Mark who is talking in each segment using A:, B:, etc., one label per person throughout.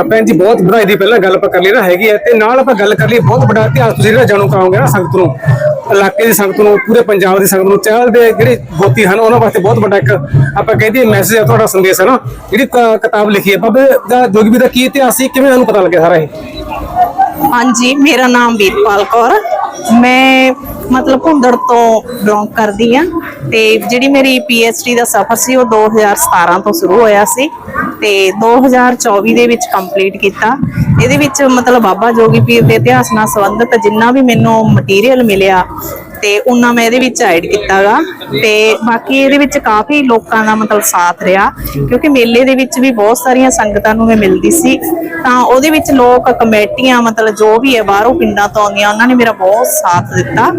A: ਆਪਾਂ ਜੀ, ਬਹੁਤ ਵਧਾਈ ਦੀ ਪਹਿਲਾਂ ਗੱਲ ਆਪਾਂ ਕਰ ਲਈ ਨਾ, ਹੈਗੀ ਹੈ ਤੇ ਨਾਲ ਆਪਾਂ ਗੱਲ ਕਰ ਲਈ, ਬਹੁਤ ਵੱਡਾ ਇਤਿਹਾਸ ਤੁਸੀਂ ਜਿਹੜਾ ਜਾਣੂ ਕਰਾਓਗੇ ਨਾ ਸੰਗਤ ਨੂੰ, ਇਲਾਕੇ ਦੀ ਸੰਗਤ ਨੂੰ, ਪੂਰੇ ਪੰਜਾਬ ਦੀ ਸੰਗਤ ਨੂੰ ਚਾਹਲ ਦੇ ਜਿਹੜੇ ਬੋਤੀ ਹਨ, ਉਹਨਾਂ ਵਾਸਤੇ ਬਹੁਤ ਵੱਡਾ ਇੱਕ ਆਪਾਂ ਕਹਿੰਦੇ ਮੈਸੇਜ ਹੈ ਤੁਹਾਡਾ ਸੰਦੇਸ਼ ਹੈ ਨਾ। ਜਿਹੜੀ ਕਿਤਾਬ ਲਿਖੀ ਹੈ, ਬਾਬੇ ਦਾ ਜੋਗੀ ਦਾ ਕੀ ਇਤਿਹਾਸ ਸੀ, ਕਿਵੇਂ ਤੁਹਾਨੂੰ ਪਤਾ ਲੱਗਿਆ ਸਾਰਾ ਇਹ?
B: ਹਾਂਜੀ, ਮੇਰਾ ਨਾਮ ਵੀਰਪਾਲ ਕੌਰ, ਮੈਂ ਮਤਲਬ ਭੁੰਦੜ ਤੋਂ ਬਿਲੋਂਗ ਕਰਦੀ ਆ। ਤੇ ਜਿਹੜੀ ਮੇਰੀ ਡੀ ਦਾ ਸਫ਼ਰ ਸੀ, ਉਹ 2017 ਤੋਂ ਸ਼ੁਰੂ ਹੋਇਆ ਸੀ। ਤੇ 2024 ਦੇ ਵਿੱਚ ਕੰਪਲੀਟ ਕੀਤਾ। ਇਹਦੇ ਵਿੱਚ ਮਤਲਬ ਬਾਬਾ ਜੋਗੀ ਪੀਰ ਦੇ ਇਤਿਹਾਸ ਨਾਲ ਸੰਬੰਧਿਤ ਜਿੰਨਾ ਵੀ ਮੈਨੂੰ ਮਟੀਰੀਅਲ ਮਿਲਿਆ ਤੇ ਉਹਨਾਂ ਮੈਂ ਇਹਦੇ ਵਿੱਚ ਐਡ ਕੀਤਾਗਾ। ਤੇ ਬਾਕੀ ਇਹਦੇ ਵਿੱਚ ਕਾਫੀ ਲੋਕਾਂ ਦਾ ਮਤਲਬ ਸਾਥ ਰਿਹਾ, ਕਿਉਂਕਿ ਮੇਲੇ ਦੇ ਵਿੱਚ ਵੀ ਬਹੁਤ ਸਾਰੀਆਂ ਸੰਗਤਾਂ ਨੂੰ ਮੈਂ ਮਿਲਦੀ ਸੀ। ਤਾਂ ਉਹਦੇ ਵਿੱਚ ਲੋਕ, ਕਮੇਟੀਆਂ, ਮਤਲਬ ਜੋ ਵੀ ਹੈ, ਬਾਹਰੋਂ ਪਿੰਡਾਂ ਤੋਂ ਆਉਂਦੀਆਂ, ਉਹਨਾਂ ਨੇ ਮੇਰਾ ਬਹੁਤ ਸਾਥ ਦਿੱਤਾ।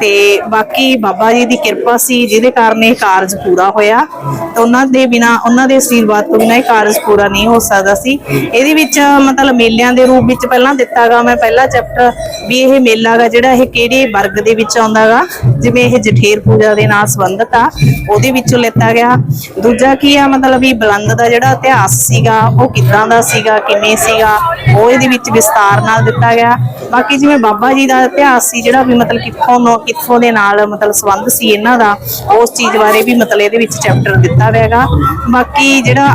B: ਤੇ ਬਾਕੀ ਬਾਬਾ ਜੀ ਦੀ ਕਿਰਪਾ ਸੀ, ਜਿਹਦੇ ਕਾਰਨ ਇਹ ਕਾਰਜ ਪੂਰਾ ਹੋਇਆ। ਤੇ ਉਹਨਾਂ ਦੇ ਬਿਨਾ, ਉਹਨਾਂ ਦੇ ਆਸ਼ੀਰਵਾਦ ਤੋਂ ਬਿਨਾ ਇਹ ਕਾਰਜ ਪੂਰਾ ਨਹੀਂ ਹੋ ਸਕਦਾ ਸੀ। ਇਹਦੇ ਵਿੱਚ ਮਤਲਬ ਮੇਲਿਆਂ ਦੇ ਰੂਪ ਵਿੱਚ ਪਹਿਲਾਂ ਦਿੱਤਾਗਾ। ਮੈਂ ਪਹਿਲਾ ਚੈਪਟਰ ਵੀ ਇਹ ਮੇਲਾ ਗਾ, ਜਿਹੜਾ ਇਹ ਕਿਹੜੇ ਵਰਗ ਦੇ ਵਿੱਚ ਆਉਂਦਾਗਾ। ਜਿਵੇਂ ਇਹ ਜਠੇਰ ਪੂਜਾ ਦੇ ਨਾਲ ਸੰਬੰਧਿਤ ਆ, ਉਹਦੇ ਵਿੱਚੋਂ ਲਿੱਤਾ ਗਿਆ। ਦੂਜਾ ਕੀ ਆ, ਮਤਲਬ ਵੀ ਬਲੰਦ ਦਾ ਜਿਹੜਾ ਇਤਿਹਾਸ ਸੀਗਾ, ਉਹ ਕਿੱਦਾਂ ਦਾ ਸੀਗਾ, ਕਿਵੇਂ ਸੀਗਾ, ਉਹ ਇਹਦੇ ਵਿੱਚ ਵਿਸਤਾਰ ਨਾਲ ਦਿੱਤਾ ਗਿਆ। ਬਾਕੀ ਜਿਵੇਂ ਬਾਬਾ ਜੀ ਦਾ ਇਤਿਹਾਸ ਸੀ, ਜਿਹੜਾ ਵੀ ਮਤਲਬ ਕਿੱਥੋਂ ਨੂੰ, ਕਿੱਥੋਂ ਦੇ ਨਾਲ ਮਤਲਬ ਸੰਬੰਧ ਸੀ ਇਹਨਾਂ ਦਾ, ਉਸ ਚੀਜ਼ ਬਾਰੇ ਵੀ ਮਤਲਬ ਇਹਦੇ ਵਿੱਚ ਚੈਪਟਰ ਦਿੱਤਾ ਹੋਇਆਗਾ ਬਾਕੀ ਜਿਹੜਾ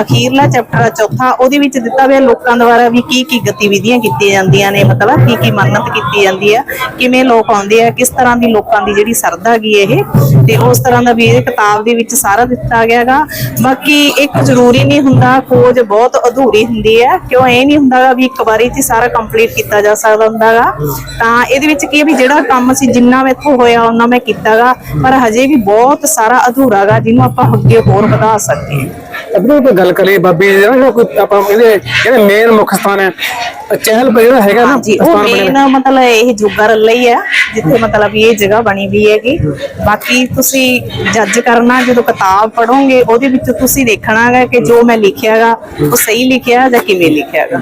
B: ਅਖੀਰਲਾ ਚੈਪਟਰ ਆ, ਚੌਥਾ, ਉਹਦੇ ਵਿੱਚ ਦਿੱਤਾ ਹੋਇਆ ਲੋਕਾਂ ਦੁਆਰਾ ਵੀ ਕੀ ਕੀ ਗਤੀਵਿਧੀਆਂ ਕੀਤੀਆਂ ਜਾਂਦੀਆਂ ਨੇ, ਮਤਲਬ ਕੀ ਕੀ ਮੰਨਤ ਕੀਤੀ ਜਾਂਦੀ ਆ ਕਿਵੇਂ ਲੋਕ ਆਉਂਦੇ ਆ, ਕਿਸ ਤਰ੍ਹਾਂ ਦੀ ਲੋਕਾਂ ਦੀ ਜਿਹੜੀ ਸਰਦਾ ਹੈਗੀ ਇਹ। ਤੇ ਉਸ ਤਰ੍ਹਾਂ ਦਾ ਵੀ ਇਹ ਕਿਤਾਬ ਦੇ ਵਿੱਚ ਸਾਰਾ ਦਿੱਤਾ ਗਿਆਗਾ ਬਾਕੀ ਇੱਕ ਜ਼ਰੂਰੀ ਨਹੀਂ ਹੁੰਦਾ, ਖੋਜ ਬਹੁਤ ਅਧੂਰੀ ਹੁੰਦੀ ਹੈ। ਕਿਉਂ ਇਹ ਨਹੀਂ ਹੁੰਦਾਗਾ ਵੀ ਇੱਕ ਵਾਰੀ 'ਚ ਸਾਰਾ ਕੰਪਲੀਟ ਕੀਤਾ ਜਾ ਸਕਦਾ ਹੁੰਦਾਗਾ ਤਾਂ ਇਹਦੇ ਵਿੱਚ ਕੀ ਹੈ ਵੀ ਜਿਹੜਾ ਕੰਮ ਸੀ ਜਿੰਨਾ ਮੈਥੋਂ ਹੋਇਆ ਉਹਨਾਂ ਮੈਂ ਕੀਤਾਗਾ ਪਰ ਹਜੇ ਵੀ ਬਹੁਤ ਸਾਰਾ ਅਧੂਰਾਗਾ ਜਿਹਨੂੰ ਆਪਾਂ ਅੱਗੇ ਹੋਰ ਵਧਾ ਸਕਦੇ ਹਾਂ।
A: ਆਪਣੇ ਕੋਈ ਗੱਲ ਕਰੀਏ ਬਾਬੇ ਜੀ ਦਾ ਨਾ ਕੋਈ ਆਪਾਂ ਕਹਿੰਦੇ ਕਹਿੰਦੇ ਮੇਨ ਮੁੱਖ ਸਥਾਨ ਹੈ। ਚਹਿਲ ਪਰ ਜਿਹੜਾ ਹੈਗਾ ਨਾ
B: ਹਾਂਜੀ ਉਹ ਮੇਨ ਮਤਲਬ ਇਹ ਜੁਗਾ ਰੱਲਾ ਹੀ ਹੈ ਜਿੱਥੇ ਮਤਲਬ ਇਹ ਜਗ੍ਹਾ ਬਣੀ ਵੀ ਹੈਗੀ। ਬਾਕੀ ਤੁਸੀਂ ਜੱਜ ਕਰਨਾ ਜਦੋਂ ਕਿਤਾਬ ਪੜੋਗੇ ਉਹਦੇ ਵਿੱਚ ਤੁਸੀਂ ਦੇਖਣਾਗਾ ਕਿ ਜੋ ਮੈਂ ਲਿਖਿਆਗਾ ਉਹ ਸਹੀ ਲਿਖਿਆ ਜਾਂ ਕਿਵੇਂ ਲਿਖਿਆਗਾ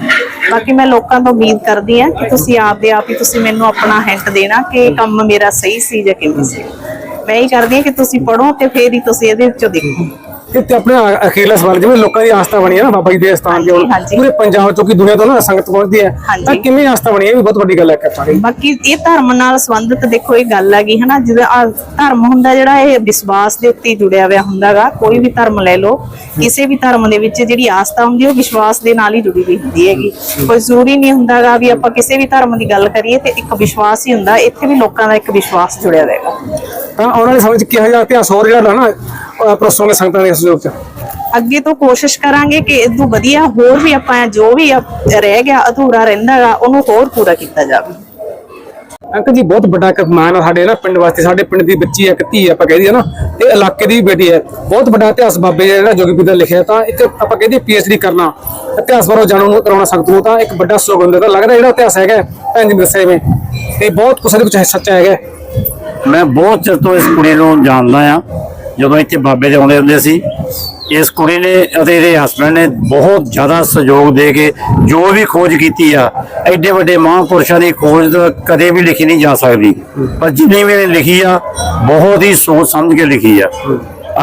B: ਬਾਕੀ ਮੈਂ ਲੋਕਾਂ ਤੋਂ ਉਮੀਦ ਕਰਦੀ ਹਾਂ ਕਿ ਤੁਸੀਂ ਆਪਦੇ ਆਪ ਹੀ ਤੁਸੀਂ ਮੈਨੂੰ ਆਪਣਾ ਹਿੰਟ ਦੇਣਾ ਕਿ ਕੰਮ ਮੇਰਾ ਸਹੀ ਸੀ ਜਾਂ ਕਿਵੇਂ ਸੀ। ਮੈਂ ਇਹ ਕਰਦੀ ਹਾਂ ਕਿ ਤੁਸੀਂ ਪੜੋ ਤੇ ਫੇਰ ਹੀ ਤੁਸੀਂ ਇਹਦੇ ਵਿੱਚੋਂ ਦੇਖੋ।
A: ਤੇ ਤੇ ਆਪਣੇ ਆ- ਅਖੀਰਲਾ ਸਵਾਲ ਜਿਵੇਂ ਲੋਕਾਂ ਦੀ ਆਸਥਾ ਬਣੀ ਹੈ ਨਾ ਬਾਬਾ ਜੀ ਦੇ ਸਥਾਨ ਹੁਣ
B: ਹਾਂਜੀ।
A: ਪੂਰੇ ਪੰਜਾਬ ਚੋਂ ਕੀ ਦੁਨੀਆ ਤੋਂ ਨਾ ਸੰਗਤ ਪਹੁੰਚਦੀ ਹੈ
B: ਹਾਂਜੀ।
A: ਤਾਂ ਕਿਵੇਂ ਆਸਥਾ ਬਣੀ ਹੈ? ਇਹ ਵੀ ਬਹੁਤ ਵੱਡੀ ਗੱਲ ਹੈ ਕਰਤਾ
B: ਬਾਕੀ ਇਹ ਧਰਮ ਨਾਲ ਸੰਬੰਧਿਤ ਦੇਖੋ ਇਹ ਗੱਲ ਹੈਗੀ ਹਨਾ? ਜਿਹਦਾ ਆਹ ਧਰਮ ਹੁੰਦਾ ਜਿਹੜਾ ਇਹ ਵਿਸ਼ਵਾਸ ਦੇ ਉੱਤੇ ਹੀ ਜੁੜਿਆ ਹੋਇਆ ਹੁੰਦਾਗਾ। ਕੋਈ ਵੀ ਧਰਮ ਲੈ ਲਓ ਕਿਸੇ ਵੀ ਧਰਮ ਦੇ ਵਿੱਚ ਜਿਹੜੀ ਆਸਥਾ ਹੁੰਦੀ ਹੈ ਉਹ ਵਿਸ਼ਵਾਸ ਦੇ ਨਾਲ ਹੀ ਜੁੜੀ ਹੋਈ ਹੁੰਦੀ ਹੈਗੀ। ਕੋਈ ਜ਼ਰੂਰੀ ਨਹੀਂ ਹੁੰਦਾਗਾ ਵੀ ਆਪਾਂ ਕਿਸੇ ਵੀ ਧਰਮ ਦੀ ਗੱਲ ਕਰੀਏ ਤੇ ਇੱਕ ਵਿਸ਼ਵਾਸ ਹੀ ਹੁੰਦਾ ਇੱਥੇ ਵੀ ਲੋਕਾਂ ਦਾ ਇੱਕ ਵਿਸ਼ਵਾਸ ਜੁੜਿਆ ਹੋਇਆ ਹੈਗਾ
A: ਤਾਂ ਆਉਣ ਵਾਲੇ ਸਮੇਂ 'ਚ ਕਿਹੋ ਜਿਹਾ ਇਤਿਹਾਸ ਹੋਰ ਜਿਹੜਾ ਨਾ ਪਰਸੋਂ ਸੰਗਤਾਂ ਦੇ ਸਹਿਯੋਗ 'ਚ
B: ਅੱਗੇ ਤੋਂ ਕੋਸ਼ਿਸ਼ ਕਰਾਂਗੇ ਕਿ ਇਦੋਂ ਵਧੀਆ ਹੋਰ ਵੀ ਆਪਾਂ ਜੋ ਵੀ ਰਹਿ ਗਿਆ ਅਧੂਰਾ ਰਹਿੰਦਾਗਾ ਉਹਨੂੰ ਹੋਰ ਪੂਰਾ ਕੀਤਾ ਜਾਵੇ।
A: ਅੰਕਲ ਜੀ ਬਹੁਤ ਵੱਡਾ ਮਾਣ ਆ ਸਾਡੇ ਨਾ ਪਿੰਡ ਵਾਸਤੇ। ਸਾਡੇ ਪਿੰਡ ਦੀ ਬੱਚੀ ਹੈ ਇੱਕ ਧੀ ਹੈ ਆਪਾਂ ਕਹਿ ਦਈਏ ਨਾ। ਤੇ ਇਲਾਕੇ ਦੀ ਬੇਟੀ ਹੈ ਬਹੁਤ ਵੱਡਾ ਇਤਿਹਾਸ ਬਾਬੇ ਜਿਹੜਾ ਜੋਗੀ ਪੀਰ ਦਾ ਲਿਖਿਆ ਤਾਂ ਇੱਕ ਆਪਾਂ ਕਹਿੰਦੇ ਪੀਐਚਡੀ ਕਰਨਾ। ਇਤਿਹਾਸ ਬਾਰੇ ਜਾਣੂ ਨੂੰ ਕਰਾਉਣਾ ਸੰਗਤ ਨੂੰ ਤਾਂ ਇੱਕ ਵੱਡਾ ਸਲੋਗਨ ਹੁੰਦਾ। ਤਾਂ ਲੱਗਦਾ ਜਿਹੜਾ ਇਤਿਹਾਸ ਹੈਗਾ ਭੈਣ ਜੀ ਦੱਸਿਆ ਜਿਵੇਂ। ਤੇ ਬਹੁਤ ਕੁਛ ਦੇ ਵਿੱਚ ਸੱਚਾ ਹੈਗਾ।
C: ਮੈਂ ਬਹੁਤ ਚਿਰ ਤੋਂ ਇਸ ਕੁੜੀ ਨੂੰ ਜਾਣਦਾ ਆ। ਜਦੋਂ ਇੱਥੇ ਬਾਬੇ ਦੇ ਆਉਂਦੇ ਹੁੰਦੇ ਸੀ, ਇਸ ਕੁੜੀ ਨੇ ਅਤੇ ਇਹਦੇ ਹਸਬੰਡ ਨੇ ਬਹੁਤ ਜ਼ਿਆਦਾ ਸਹਿਯੋਗ ਦੇ ਕੇ ਜੋ ਵੀ ਖੋਜ ਕੀਤੀ ਆ, ਐਡੇ ਵੱਡੇ ਮਹਾਂਪੁਰਸ਼ਾਂ ਦੀ ਖੋਜ ਕਦੇ ਵੀ ਲਿਖੀ ਨਹੀਂ ਜਾ ਸਕਦੀ। ਪਰ ਜਿੰਨੀ ਵੀ ਇਹਨੇ ਲਿਖੀ ਆ, ਬਹੁਤ ਹੀ ਸੋਚ ਸਮਝ ਕੇ ਲਿਖੀ ਆ।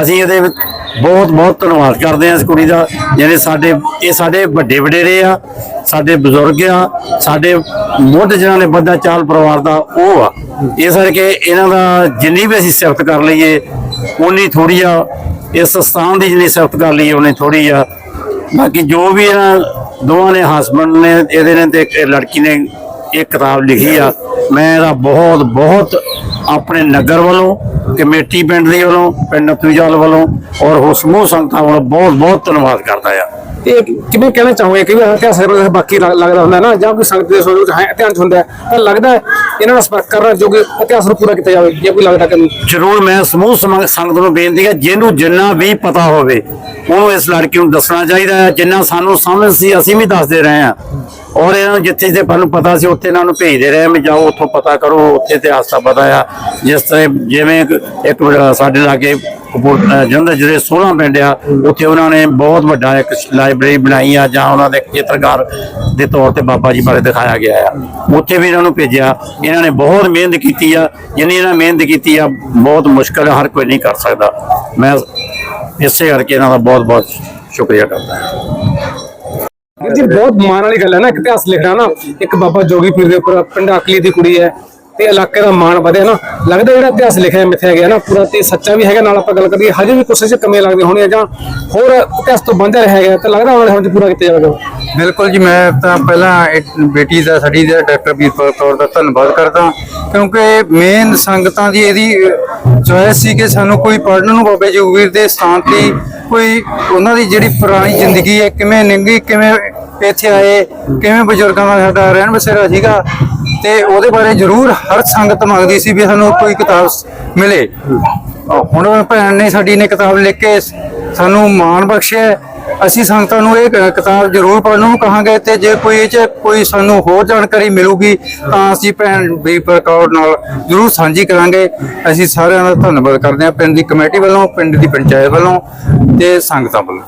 C: ਅਸੀਂ ਇਹਦੇ ਵਿੱਚ ਬਹੁਤ ਬਹੁਤ ਧੰਨਵਾਦ ਕਰਦੇ ਹਾਂ ਇਸ ਕੁੜੀ ਦਾ, ਜਿਹੜੇ ਸਾਡੇ, ਇਹ ਸਾਡੇ ਵੱਡੇ ਵਡੇਰੇ ਆ, ਸਾਡੇ ਬਜ਼ੁਰਗ ਆ, ਸਾਡੇ ਮੁੱਢ ਜਿਨ੍ਹਾਂ ਨੇ ਬੰਦਾ ਚਾਲ ਪਰਿਵਾਰ ਦਾ ਉਹ ਆ। ਇਸ ਕਰਕੇ ਇਹਨਾਂ ਦਾ ਜਿੰਨੀ ਵੀ ਅਸੀਂ ਸਿਫਤ ਕਰ ਲਈਏ ਉਨੀ ਥੋੜੀ ਆ, ਇਸ ਸਥਾਨ ਦੀ ਜਿੰਨੀ ਸਿਫਤ ਕਰ ਲਈ ਉਨੀ ਥੋੜੀ ਆ। ਬਾਕੀ ਜੋ ਵੀ ਇਹਨਾਂ ਦੋਵਾਂ ਨੇ ਹਸਬੰਡ ਨੇ, ਇਹਦੇ ਨੇ ਤੇ ਲੜਕੀ ਨੇ ਇਹ ਕਿਤਾਬ ਲਿਖੀ ਆ। ਮੈਂ ਇਹਦਾ ਬਹੁਤ ਬਹੁਤ ਆਪਣੇ ਨਗਰ ਵੱਲੋਂ, ਕਮੇਟੀ ਪਿੰਡ ਦੇ ਵੱਲੋਂ, ਪਿੰਡ ਤੁਜਲ ਵੱਲੋਂ ਔਰ ਹੋਰ ਸਮੂਹ ਸੰਗਤਾਂ ਵੱਲੋਂ ਬਹੁਤ ਬਹੁਤ ਧੰਨਵਾਦ ਕਰਦਾ ਆ।
A: ਤੇ ਕਿਵੇਂ ਕਹਿਣਾ ਚਾਹੋਗੇ? ਕਿ ਇਤਿਹਾਸ ਬਾਕੀ ਲੱਗਦਾ ਹੁੰਦਾ ਨਾ, ਜਾਂ ਕੋਈ ਸੰਗਤ ਦੇ ਸੋਚ ਵਿੱਚ ਹੈ, ਧਿਆਨ 'ਚ ਹੁੰਦਾ ਤਾਂ ਲੱਗਦਾ ਇਹਨਾਂ ਨਾਲ ਸੰਪਰਕ ਕਰਨਾ ਜੋ ਕਿ ਇਤਿਹਾਸ ਨੂੰ ਪੂਰਾ ਕੀਤਾ ਜਾਵੇ, ਜੇ ਕੋਈ ਲੱਗਦਾ ਕਿ
C: ਜ਼ਰੂਰ ਮੈਂ ਸਮੂਹ ਸਮਾ- ਸੰਗਤ ਨੂੰ ਬੇਨਤੀ ਹੈ, ਜਿਹਨੂੰ ਜਿੰਨਾ ਵੀ ਪਤਾ ਹੋਵੇ, ਉਹਨੂੰ ਇਸ ਲੜਕੀ ਨੂੰ ਦੱਸਣਾ ਚਾਹੀਦਾ ਹੈ, ਜਿੰਨਾ ਸਾਨੂੰ ਸਮਝ ਸੀ, ਅਸੀਂ ਵੀ ਦੱਸਦੇ ਰਹੇ ਹਾਂ। ਔਰ ਇਹਨਾਂ ਨੂੰ ਜਿੱਥੇ ਜਿੱਥੇ ਸਾਨੂੰ ਪਤਾ ਸੀ, ਉੱਥੇ ਇਹਨਾਂ ਨੂੰ ਭੇਜਦੇ ਰਹੇ ਵੀ ਜਾਓ, ਉੱਥੋਂ ਪਤਾ ਕਰੋ, ਉੱਥੇ ਇਤਿਹਾਸ ਦਾ ਪਤਾ ਆ। ਜਿਸ ਤਰ੍ਹਾਂ ਜਿਵੇਂ ਇੱਕ ਇੱਕ ਸਾਡੇ ਲਾਗੇ ਕਪੂਰ ਜਲੰਧਰ ਜਿਹੜੇ 16 ਪਿੰਡ ਆ। ਉੱਥੇ ਉਹਨਾਂ ਨੇ ਬਹੁਤ ਵੱਡਾ ਇੱਕ ਲਾਇਬ੍ਰੇਰੀ ਬਣਾਈ ਆ, ਜਾਂ ਉਹਨਾਂ ਦੇ ਚਿੱਤਰਕਾਰ ਦੇ ਤੌਰ ਤੇ ਬਾਬਾ ਜੀ ਬਾਰੇ ਦਿਖਾਇਆ ਗਿਆ ਆ। ਉੱਥੇ ਵੀ ਇਹਨਾਂ ਨੂੰ ਭੇਜਿਆ। ਇਹਨਾਂ ਨੇ ਬਹੁਤ ਮਿਹਨਤ ਕੀਤੀ ਆ। ਜਿੰਨੀ ਇਹਨਾਂ ਮਿਹਨਤ ਕੀਤੀ ਆ, ਬਹੁਤ ਮੁਸ਼ਕਲ ਹਰ ਕੋਈ ਨਹੀਂ ਕਰ ਸਕਦਾ। ਮੈਂ ਇਸੇ ਕਰਕੇ ਇਹਨਾਂ ਦਾ ਬਹੁਤ ਬਹੁਤ ਸ਼ੁਕਰੀਆ ਕਰਦਾ ਹਾਂ।
A: ਜੀ, ਬਹੁਤ ਮਾਣ ਵਾਲੀ ਗੱਲ ਹੈ ਨਾ, ਇੱਕ ਇਤਿਹਾਸ ਲਿਖਣਾ ਨਾ। ਇੱਕ ਬਾਬਾ ਜੋਗੀ ਪੀਰ ਦੇ ਉੱਪਰ ਪਿੰਡ ਅਕਲੀ ਦੀ ਕੁੜੀ ਹੈ। ਤੇ ਇਲਾਕੇ ਦਾ ਮਾਣ ਵਧਿਆ ਨਾ। ਲੱਗਦਾ ਜਿਹੜਾ ਇਤਿਹਾਸ ਲਿਖਿਆ ਮਿੱਥਿਆ ਗਿਆ ਨਾ, ਪੂਰਾ ਤੇ ਸੱਚਾ ਵੀ ਹੈਗਾ, ਨਾਲ ਆਪਾਂ ਗੱਲ ਕਰੀਏ ਹਜੇ ਵੀ ਕੁਛ ਚ ਕਮੀਆਂ ਲੱਗਦੀਆਂ ਹੋਣੀਆਂ ਜਾਂ ਹੋਰ ਇਤਿਹਾਸ ਤੋਂ ਬੰਦਿਆ ਰਿਹਾ ਹੈਗਾ, ਤੇ ਲੱਗਦਾ ਆਉਣ ਵਾਲੇ ਪੂਰਾ ਕੀਤਾ ਜਾਵੇਗਾ।
D: ਬਿਲਕੁਲ ਜੀ, ਮੈਂ ਤਾਂ ਪਹਿਲਾਂ ਬੇਟੀ ਦਾ, ਸਾਡੀ ਦਾ ਡਾਕਟਰ ਵੀਰਪਾਲ ਕੌਰ ਦਾ ਧੰਨਵਾਦ ਕਰਦਾ, ਕਿਉਂਕਿ ਮੇਨ ਸੰਗਤਾਂ ਦੀ ਇਹਦੀ ਚੋਇਸ ਸੀ ਕਿ ਸਾਨੂੰ ਕੋਈ ਪੜਨ ਨੂੰ ਬਾਬੇ ਜੋਗਵੀਰ ਦੇ ਸਥਾਨ ਤੇ ਕੋਈ ਉਹਨਾਂ ਦੀ ਜਿਹੜੀ ਪੁਰਾਣੀ ਜ਼ਿੰਦਗੀ ਹੈ, ਕਿਵੇਂ ਲੰਘੀ ਕਿਵੇਂ ਇੱਥੇ ਆਏ, ਕਿਵੇਂ ਬਜ਼ੁਰਗਾਂ ਦਾ ਸਾਡਾ ਰਹਿਣ ਬਸੇਰਾ ਸੀਗਾ ਤੇ ਉਹਦੇ ਬਾਰੇ ਜ਼ਰੂਰ ਹਰ ਸੰਗਤ ਮੰਗਦੀ ਸੀ ਵੀ ਸਾਨੂੰ ਕੋਈ ਕਿਤਾਬ ਮਿਲੇ। ਹੁਣ ਭੈਣ ਨੇ ਸਾਡੀ ਨੇ ਕਿਤਾਬ ਲਿਖ ਕੇ ਸਾਨੂੰ ਮਾਣ ਬਖਸ਼ਿਆ ਅਸੀਂ ਸੰਗਤਾਂ ਨੂੰ ਇਹ ਕਿਤਾਬ ਜ਼ਰੂਰ ਪੜ੍ਹਨ ਨੂੰ ਕਹਾਂਗੇ ਤੇ ਜੇ ਕੋਈ ਇਹ ਚ ਕੋਈ ਸਾਨੂੰ ਹੋਰ ਜਾਣਕਾਰੀ ਮਿਲੂਗੀ ਤਾਂ ਅਸੀਂ ਭੈਣ ਵੀ ਪ੍ਰਕੌਰ ਨਾਲ ਜ਼ਰੂਰ ਸਾਂਝੀ ਕਰਾਂਗੇ। ਅਸੀਂ ਸਾਰਿਆਂ ਦਾ ਧੰਨਵਾਦ ਕਰਦੇ ਹਾਂ ਪਿੰਡ ਦੀ ਕਮੇਟੀ ਵੱਲੋਂ, ਪਿੰਡ ਦੀ ਪੰਚਾਇਤ ਵੱਲੋਂ ਤੇ ਸੰਗਤਾਂ ਵੱਲੋਂ।